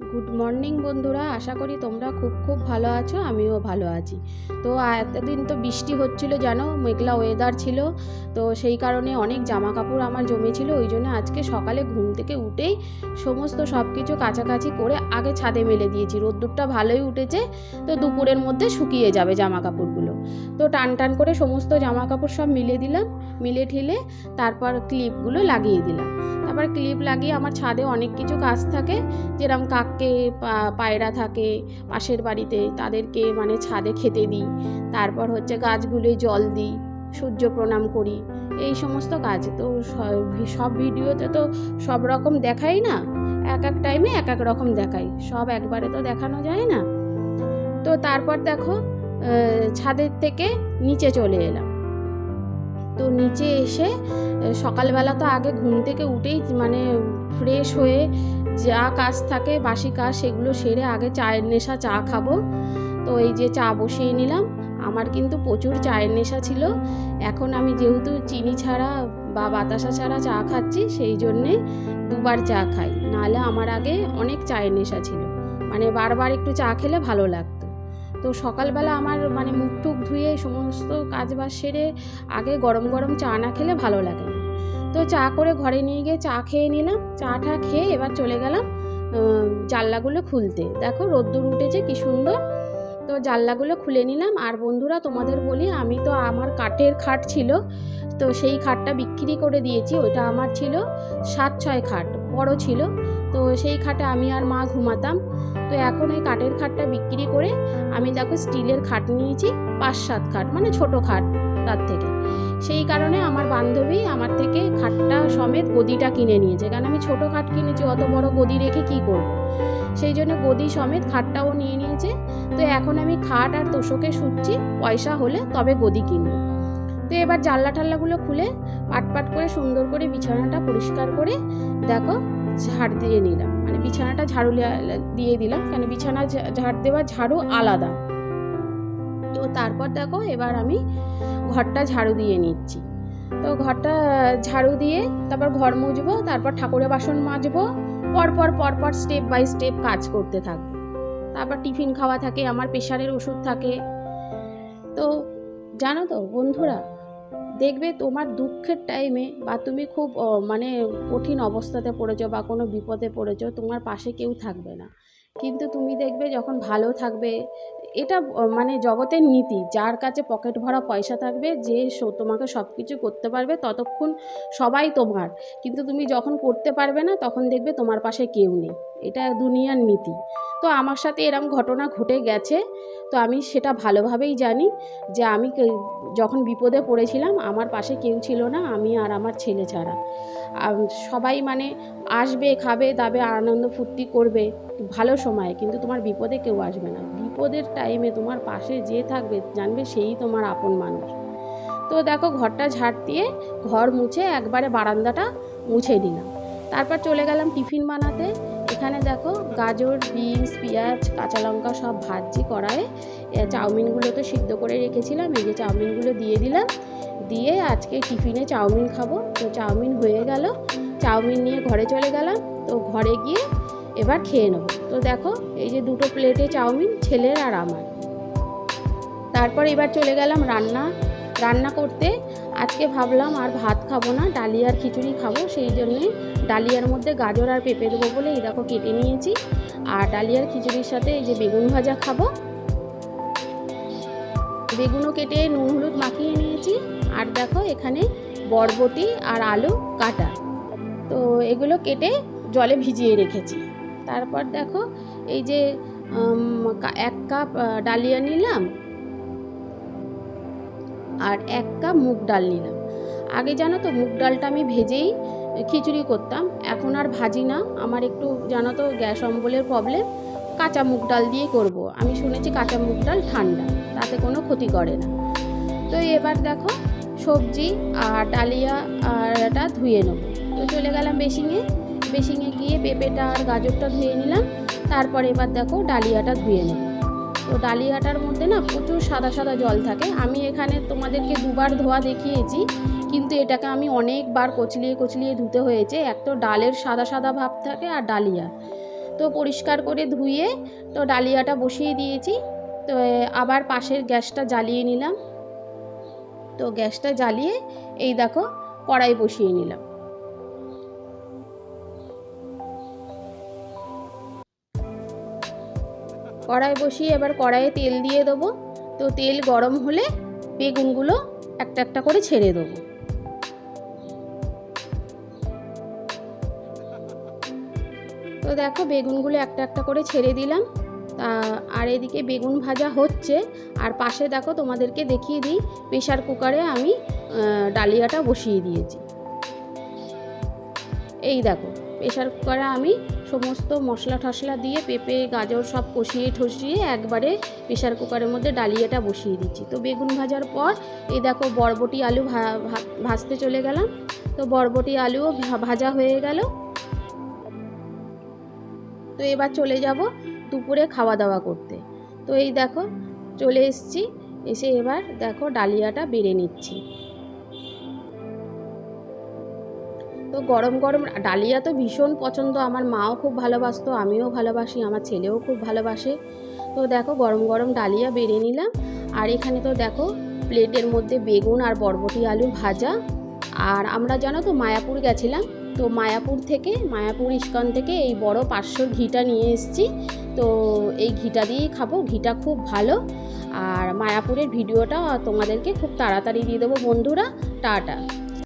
Good morning বন্ধুরা। আশা করি তোমরা খুব খুব ভালো আছো, আমিও ভালো আছি। তো এতদিন তো বৃষ্টি হচ্ছিল, জানো? মেঘলা ওয়েদার ছিল। তো সেই কারণে অনেক জামা কাপড় আমার জমেছিল, ওই জন্য আজকে সকালে ঘুম থেকে উঠেই সমস্ত সব কিছু কাছাকাছি করে আগে ছাদে মেলে দিয়েছি। রোদ্দুরটা ভালোই উঠেছে, তো দুপুরের মধ্যে শুকিয়ে যাবে জামা কাপড়গুলো তো টান টান করে সমস্ত জামা কাপড় সব মিলে দিলাম, মিলে ঠিলে তারপর ক্লিপগুলো লাগিয়ে দিলাম। তারপর ক্লিপ লাগিয়ে আমার ছাদে অনেক কিছু কাজ থাকে যেরকম পা- পায়রা থাকে পাশের বাড়িতে, তাদেরকে মানে ছাদে খেতে দিই। তারপর হচ্ছে গাছগুলোয় জল দিই, সূর্য প্রণাম করি। এই সমস্ত কাজ। তো সব ভিডিওতে তো সব রকম দেখাই না? এক এক টাইমে এক এক রকম দেখাই। সব একবারে তো দেখানো যায় না। তো তারপর দেখো ছাদের থেকে নিচে চলে এলাম। তো নিচে এসে সকালবেলা তো আগে ঘুম থেকে উঠেই মানে ফ্রেশ হয়ে যা কাজ থাকে, বাসি কাজ, সেগুলো সেরে আগে চায়ের নেশা চা খাব। তো এই যে চা বসিয়ে নিলাম। আমার কিন্তু প্রচুর চায়ের নেশা ছিল। এখন আমি যেহেতু চিনি ছাড়া বা বাতাসা ছাড়া চা খাচ্ছি, সেই জন্যে দুবার চা খাই। নাহলে আমার আগে অনেক চায়ের নেশা ছিল। মানে বারবার একটু চা খেলে ভালো লাগতো। তো সকালবেলা আমার মানে মুখ টুক ধুয়ে সমস্ত কাজ বাজ সেরে আগে গরম গরম চা না খেলে ভালো লাগে না। তো চা করে ঘরে নিয়ে গিয়ে চা খেয়ে নিলাম। চাটা খেয়ে এবার চলে গেলাম জানলাগুলো খুলতে। দেখো রোদ্দুর উঠেছে, কি সুন্দর। তো জানলাগুলো খুলে নিলাম। আর বন্ধুরা, তোমাদের বলি, আমি তো আমার কাঠের খাট ছিল, তো সেই খাটটা বিক্রি করে দিয়েছি। ওইটা আমার ছিল সাত ছয় খাট, বড় ছিল। তো সেই খাটে আমি আর মা ঘুমাতাম। তো এখন ওই কাঠের খাটটা বিক্রি করে আমি দেখো স্টিলের খাট নিয়েছি, পাঁচ সাত খাট মানে ছোট খাট তার থেকে। সেই কারণে আমার বান্ধবী আমার থেকে খাটটা সমেত গদিটা কিনে নিয়েছে। কারণ আমি ছোট খাট কিনেছি, অত বড় গদি রেখে কি করব? সেই জন্য গদি সমেত খাটটাও নিয়ে নিয়েছে। তো এখন আমি খাট আর তোষকে শুচ্ছি পয়সা হলে তবে গদি কিনবো। তো এবার জানলা টাল্লাগুলো খুলে পাট পাট করে সুন্দর করে বিছানাটা পরিষ্কার করে দেখো ঝাড় দিয়ে নিলাম। মানে বিছানাটা ঝাড়ু দিয়ে দিলাম। কেন বিছানা ঝাড় দেওয়া ঝাড়ু আলাদা। তো তারপর দেখো এবার আমি ঘরটা ঝাড়ু দিয়ে নিচ্ছি। তো ঘরটা ঝাড়ু দিয়ে তারপর ঘর মুছবো, তারপর ঠাকুরের বাসন মাজবো, পরপর পরপর স্টেপ বাই স্টেপ কাজ করতে থাকব। তারপর টিফিন খাওয়া থাকে, আমার প্রেশারের ওষুধ থাকে। তো জানো তো বন্ধুরা, দেখবে তোমার দুঃখের টাইমে বা তুমি খুব মানে কঠিন অবস্থাতে পড়েছো বা কোনো বিপদে পড়েছো, তোমার পাশে কেউ থাকবে না। কিন্তু তুমি দেখবে যখন ভালো থাকবে এটা মানে জগতের নীতি, যার কাছে পকেট ভরা পয়সা থাকবে, যে তোমাকে সব কিছু করতে পারবে, ততক্ষণ সবাই তোমার। কিন্তু তুমি যখন করতে পারবে না, তখন দেখবে তোমার পাশে কেউ নেই। এটা দুনিয়ার নীতি। তো আমার সাথে এরম ঘটনা ঘটে গেছে, তো আমি সেটা ভালোভাবেই জানি যে আমি যখন বিপদে পড়েছিলাম, আমার পাশে কেউ ছিল না, আমি আর আমার ছেলে ছাড়া। সবাই মানে আসবে, খাবে, দাবে, আনন্দ ফুর্তি করবে, ভালো সময়, কিন্তু তোমার বিপদে কেউ আসবে না। বিপদের টাইমে তোমার পাশে যে থাকবে, জানবে সেই তোমার আপন মানুষ। তো দেখো ঘরটা ঝাড় দিয়ে ঘর মুছে একবারে বারান্দাটা মুছে দিলাম তারপর চলে গেলাম টিফিন বানাতে। এখানে দেখো গাজর, বিনস, পেঁয়াজ, কাঁচা লঙ্কা সব ভাজি কড়ায় চাউমিনগুলো তো সিদ্ধ করে রেখেছিলাম। এই যে চাউমিনগুলো দিয়ে দিলাম। দিয়ে আজকে টিফিনে চাউমিন খাব। তো চাউমিন হয়ে গেল। চাউমিন নিয়ে ঘরে চলে গেলাম। তো ঘরে গিয়ে এবার খেয়ে নেব। তো দেখো, এই যে দুটো প্লেটে চাউমিন, ছেলের আর আমার। তারপর এবার চলে গেলাম রান্না। রান্না করতে আজকে ভাবলাম আর ভাত খাব না ডালিয়ার খিচুড়ি খাব, সেই জন্যে ডালিয়ার মধ্যে গাজর আর পেঁপে দেবো বলে এই দেখো কেটে নিয়েছি। আর ডালিয়ার খিচুড়ির সাথে এই যে বেগুন ভাজা খাব। বেগুনও কেটে নুন হলুদ মাখিয়ে নিয়েছি। আর দেখো এখানে বরবটি আর আলু কাটা। তো এগুলো কেটে জলে ভিজিয়ে রেখেছি। তারপর দেখো এই যে এক কাপ ডালিয়া নিলাম আর এক কাপ মুগ ডাল নিলাম। আগে জানো তো মুগ ডালটা আমি ভেজেই খিচুড়ি করতাম, এখন আর ভাজি না। আমার একটু জানো তো গ্যাস অম্বলের প্রবলেম কাঁচা মুগ ডাল দিয়ে করব। আমি শুনেছি কাঁচা মুগ ডাল ঠান্ডা, তাতে কোনো ক্ষতি করে না। তো এবার দেখো সবজি আর ডালিয়া আর এটা ধুয়ে নেব। তো চলে গেলাম বেসিংয়ে বেসিংয়ে গিয়ে পেঁপেটা আর গাজরটা ধুয়ে নিলাম। তারপরে এবার দেখো ডালিয়াটা ধুয়ে নেব। তো ডালিয়াটার মধ্যে না প্রচুর সাদা সাদা জল থাকে। আমি এখানে তোমাদেরকে দুবার ধোয়া দেখিয়েছি, কিন্তু এটাকে আমি অনেকবার কচলিয়ে কচলিয়ে ধুতে হয়েছে। এক তো ডালের সাদা সাদা ভাব থাকে আর ডালিয়া। তো পরিষ্কার করে ধুয়ে তো ডালিয়াটা বসিয়ে দিয়েছি। তো আবার পাশের গ্যাসটা জ্বালিয়ে নিলাম। তো গ্যাসটা জ্বালিয়ে এই দেখো কড়াই বসিয়ে নিলাম। কড়াই বসিয়ে এবার কড়াইয়ে তেল দিয়ে দেবো। তো তেল গরম হলে বেগুনগুলো একটা একটা করে ছেড়ে দেবো। তো দেখো বেগুনগুলো একটা একটা করে ছেড়ে দিলাম। আর এদিকে বেগুন ভাজা হচ্ছে। আর পাশে দেখো তোমাদেরকে দেখিয়ে দিই প্রেশার কুকারে আমি ডালিয়াটা বসিয়ে দিয়েছি। এই দেখো। প্রেশার কুকারে আমি সমস্ত মশলা টশলা দিয়ে পেঁপে, গাজর সব কষিয়ে ঠসিয়ে একবারে প্রেশার কুকারের মধ্যে ডালিয়াটা বসিয়ে দিচ্ছি। তো বেগুন ভাজার পর এই দেখো বরবটি আলু ভাজতে চলে গেলাম। তো বরবটি আলুও ভাজা হয়ে গেল। তো এবার চলে যাব দুপুরে খাওয়া দাওয়া করতে। তো এই দেখো চলে এসেছি, এসে এবার দেখো ডালিয়াটা বেড়ে নিচ্ছি। তো গরম গরম ডালিয়া তো ভীষণ পছন্দ। আমার মাও খুব ভালোবাসতো, আমিও ভালোবাসি, আমার ছেলেও খুব ভালোবাসে। তো দেখো গরম গরম ডালিয়া বেড়ে নিলাম। আর এখানে তো দেখো প্লেটের মধ্যে বেগুন আর বরবটি আলু ভাজা। আর আমরা জানো তো মায়াপুর গেছিলাম। তো মায়াপুর থেকে, মায়াপুর ইস্কন থেকে এই বড় পাঁচশো ঘিটা নিয়ে এসেছি। তো এই ঘিটা দিয়েই খাব, ঘিটা খুব ভালো। আর মায়াপুরের ভিডিওটা তোমাদেরকে খুব তাড়াতাড়ি দিয়ে দেবো বন্ধুরা। টাটা।